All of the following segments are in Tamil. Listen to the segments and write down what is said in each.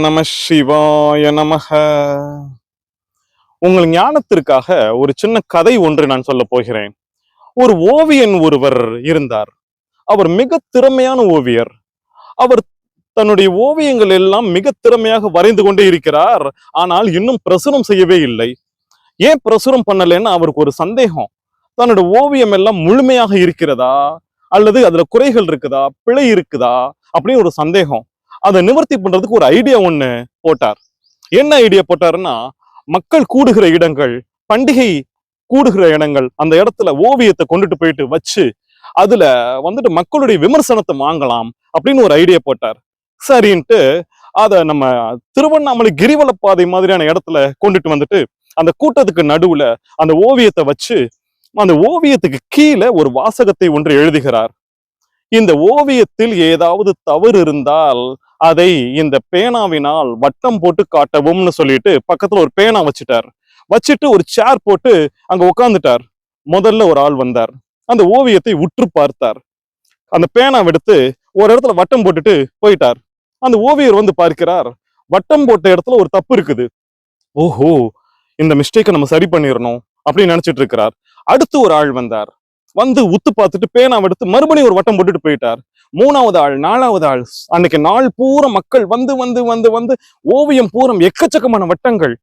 நம சிவாய நமக உங்கள் ஞானத்திற்காக ஒரு சின்ன கதை ஒன்று நான் சொல்ல போகிறேன். ஒரு ஓவியன் ஒருவர் இருந்தார். அவர் மிக திறமையான ஓவியர். அவர் தன்னுடைய ஓவியங்கள் எல்லாம் மிக திறமையாக வரைந்து கொண்டே இருக்கிறார். ஆனால் இன்னும் பிரசுரம் செய்யவே இல்லை. ஏன் பிரசுரம் பண்ணலைன்னு அவருக்கு ஒரு சந்தேகம். தன்னோட ஓவியம் எல்லாம் முழுமையாக இருக்கிறதா? அல்லது அதுல குறைகள் இருக்குதா? பிழை இருக்குதா? அப்படின்னு ஒரு சந்தேகம். அதை நிவர்த்தி பண்றதுக்கு ஒரு ஐடியா ஒண்ணு போட்டார். என்ன ஐடியா போட்டாருன்னா மக்கள் கூடுகிற இடங்கள் பண்டிகை கூடுகிற இடங்கள் அந்த இடத்துல ஓவியத்தை கொண்டுட்டு போயிட்டு வச்சு அதுல வந்துட்டு மக்களுடைய விமர்சனத்தை வாங்கலாம் அப்படின்னு ஒரு ஐடியா போட்டார். சரின்ட்டு அதை நம்ம திருவண்ணாமலை கிரிவல பாதை மாதிரியான இடத்துல கொண்டுட்டு வந்துட்டு அந்த கூட்டத்துக்கு நடுவுல அந்த ஓவியத்தை வச்சு அந்த ஓவியத்துக்கு கீழே ஒரு வாசகத்தை ஒன்று எழுதுகிறார். இந்த ஓவியத்தில் ஏதாவது தவறு இருந்தால் அதை இந்த பேனாவினால் வட்டம் போட்டு காட்டவும்னு சொல்லிட்டு பக்கத்துல ஒரு பேனா வச்சுட்டார். வச்சுட்டு ஒரு சேர் போட்டு அங்க உட்காந்துட்டார் முதல்ல ஒரு ஆள் வந்தார். அந்த ஓவியத்தை உற்று பார்த்தார். அந்த பேனா எடுத்து ஒரு இடத்துல வட்டம் போட்டுட்டு போயிட்டார். அந்த ஓவியர் வந்து பார்க்கிறார். வட்டம் போட்ட இடத்துல ஒரு தப்பு இருக்குது. ஓஹோ இந்த மிஸ்டேக்கை நம்ம சரி பண்ணிடணும் அப்படின்னு நினைச்சிட்டு இருக்கிறார். அடுத்து ஒரு ஆள் வந்தார். வந்து உத்து பார்த்துட்டு பேனாவை எடுத்து மறுபடியும் ஒரு வட்டம் போட்டுட்டு போயிட்டார். மூணாவது ஆள் நாலாவது ஆள் அன்னைக்கு நாள் பூரா மக்கள் வந்து வந்து வந்து வந்து ஓவியம் பூரம் எக்கச்சக்கமான வட்டங்கள்.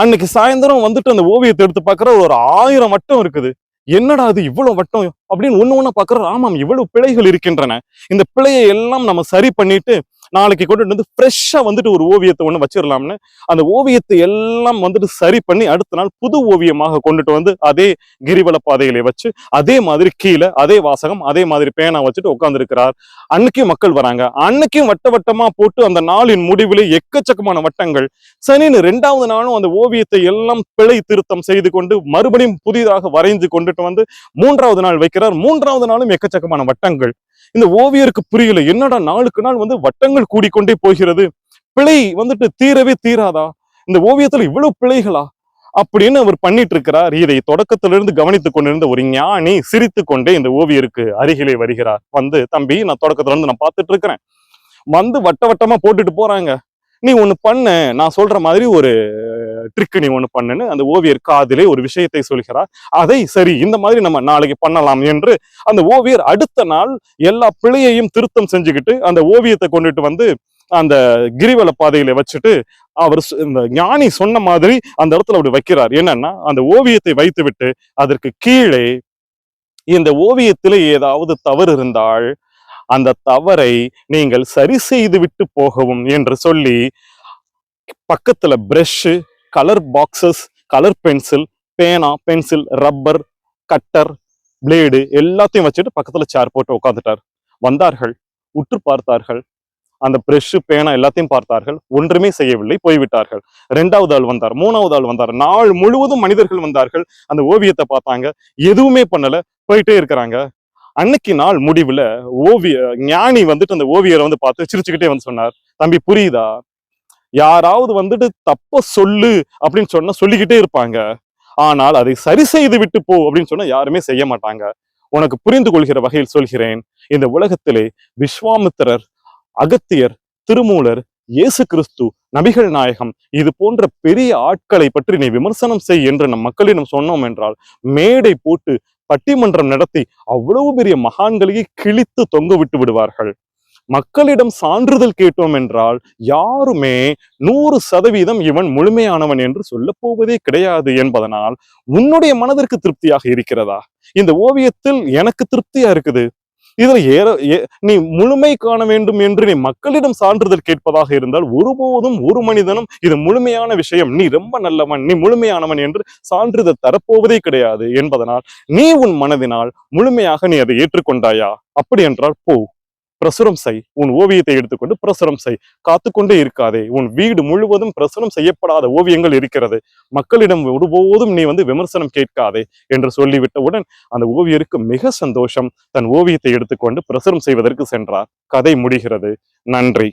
அன்னைக்கு சாயந்தரம் வந்துட்டு அந்த ஓவியத்தை எடுத்து பார்க்குற ஒரு ஆயிரம் வட்டம் இருக்குது. என்னடா அது இவ்வளவு வட்டம் அப்படின்னு ஒண்ணு ஒண்ணா பாக்குற ஆமாம் இவ்வளவு பிழைகள் இருக்கின்றன. இந்த பிழையை எல்லாம் நம்ம சரி பண்ணிட்டு நாளைக்கு கொண்டு வந்து ஃப்ரெஷ்ஷாக வந்துட்டு ஒரு ஓவியத்தை ஒன்று வச்சிடலாம்னு அந்த ஓவியத்தை எல்லாம் வந்துட்டு சரி பண்ணி அடுத்த நாள் புது ஓவியமாக கொண்டுட்டு வந்து அதே கிரிவல பாதைகளை வச்சு அதே மாதிரி கீழே அதே வாசகம் அதே மாதிரி பேனா வச்சுட்டு உட்காந்துருக்கிறார் அன்னைக்கும் மக்கள் வராங்க. அன்னைக்கும் வட்ட வட்டமா போட்டு அந்த நாளின் முடிவிலே எக்கச்சக்கமான வட்டங்கள். சனின்னு ரெண்டாவது நாளும் அந்த ஓவியத்தை எல்லாம் பிழை திருத்தம் செய்து கொண்டு மறுபடியும் புதிதாக வரைந்து கொண்டுட்டு வந்து மூன்றாவது நாள் வைக்கிறார். மூன்றாவது நாளும் எக்கச்சக்கமான வட்டங்கள். இந்த ஓவியருக்கு புரியல. என்னடா நாளுக்கு நாள் வந்து வட்டங்கள் கூடிக்கொண்டே போகிறது? பிழை வந்துட்டு தீரவே தீராதா? இந்த ஓவியத்துல இவ்வளவு பிழைகளா? அப்படின்னு அவர் பண்ணிட்டு இருக்கிறார் இதை தொடக்கத்திலிருந்து கவனித்துக் கொண்டிருந்த ஒரு ஞானி சிரித்து கொண்டே இந்த ஓவியருக்கு அருகிலே வருகிறார். வந்து தம்பி நான் தொடக்கத்துல இருந்து நான் பார்த்துட்டு இருக்கிறேன் வந்து வட்ட வட்டமா போட்டுட்டு போறாங்க. நீ ஒண்ணு பண்ணு. நான் சொல்ற மாதிரி ஒரு ட்ரிக் நீ ஒன்று பண்ணுன்னு அந்த ஓவியர் காதிலே ஒரு விஷயத்தை சொல்கிறார். அதை சரி இந்த மாதிரி நம்ம நாளைக்கு பண்ணலாம் என்று அந்த ஓவியர் அடுத்த நாள் எல்லா பிழையையும் திருத்தம் செஞ்சுக்கிட்டு அந்த ஓவியத்தை கொண்டுட்டு வந்து அந்த கிரிவல பாதையில வச்சுட்டு அவர் இந்த ஞானி சொன்ன மாதிரி அந்த இடத்துல அப்படி வைக்கிறார். என்னன்னா அந்த ஓவியத்தை வைத்துவிட்டு அதற்கு கீழே இந்த ஓவியத்திலே ஏதாவது தவறு இருந்தால் அந்த தவறை நீங்கள் சரி செய்து விட்டு போகவும் என்று சொல்லி பக்கத்துல brush colour boxes colour pencil பேனா பென்சில் ரப்பர் கட்டர் பிளேடு எல்லாத்தையும் வச்சுட்டு பக்கத்துல சேர் போட்டு உட்காந்துட்டார் வந்தார்கள் உற்று பார்த்தார்கள். அந்த பிரஷ் பேனா எல்லாத்தையும் பார்த்தார்கள். ஒன்றுமே செய்யவில்லை போய்விட்டார்கள். ரெண்டாவது ஆள் வந்தார் மூணாவது ஆள் வந்தார். நாள் முழுவதும் மனிதர்கள் வந்தார்கள். அந்த ஓவியத்தை பார்த்தாங்க. எதுவுமே பண்ணல போயிட்டே இருக்கிறாங்க. அன்னைக்கு நாள் முடிவுல ஓவிய ஞானி வந்துட்டு அந்த ஓவியரை வந்து பார்த்து சிரிச்சுக்கிட்டே வந்து சொன்னார். தம்பி புரியுதா? யாராவது வந்துட்டு தப்ப சொல்லு அப்படின்னு சொன்னா சொல்லிக்கிட்டே இருப்பாங்க. ஆனால் அதை சரி செய்து விட்டு போ அப்படின்னு சொன்னா யாருமே செய்ய மாட்டாங்க. உனக்கு புரிந்து கொள்கிற வகையில் சொல்கிறேன். இந்த உலகத்திலே விஸ்வாமித்திரர் அகத்தியர் திருமூலர் இயேசு கிறிஸ்து நபிகள் நாயகம் இது போன்ற பெரிய ஆட்களை பற்றி நீ விமர்சனம் செய் என்று நம் மக்களிடம் சொன்னோம் என்றால் மேடை போட்டு பட்டிமன்றம் நடத்தி அவ்வளவு பெரிய மகான்களையே கிழித்து தொங்க விட்டு விடுவார்கள். மக்களிடம் சான்றிதழ் கேட்டோம் என்றால் யாருமே நூறு சதவீதம் இவன் முழுமையானவன் என்று சொல்ல போவதே கிடையாது என்பதனால் உன்னுடைய மனதிற்கு திருப்தியாக இருக்கிறதா? இந்த ஓவியத்தில் எனக்கு திருப்தியா இருக்குது. இதுல ஏற நீ முழுமை காண வேண்டும் என்று நீ மக்களிடம் சான்றிதழ் கேட்பதாக இருந்தால் ஒருபோதும் ஒரு மனிதனும் இது முழுமையான விஷயம் நீ ரொம்ப நல்லவன் நீ முழுமையானவன் என்று சான்றிதழ் தரப்போவதே கிடையாது என்பதனால் நீ உன் மனதினால் முழுமையாக நீ அதை ஏற்றுக்கொண்டாயா? அப்படி என்றால் போ. பிரசுரம் செய். உன் ஓவியத்தை எடுத்துக்கொண்டு பிரசுரம் செய். காத்துக்கொண்டே இருக்காதே. உன் வீடு முழுவதும் பிரசுரம் செய்யப்படாத ஓவியங்கள் இருக்கிறது. மக்களிடம் ஒருபோதும் நீ வந்து விமர்சனம் கேட்காதே என்று சொல்லிவிட்டவுடன் அந்த ஓவியருக்கு மிக சந்தோஷம். தன் ஓவியத்தை எடுத்துக்கொண்டு பிரசுரம் செய்வதற்கு சென்றார். கதை முடிகிறது. நன்றி.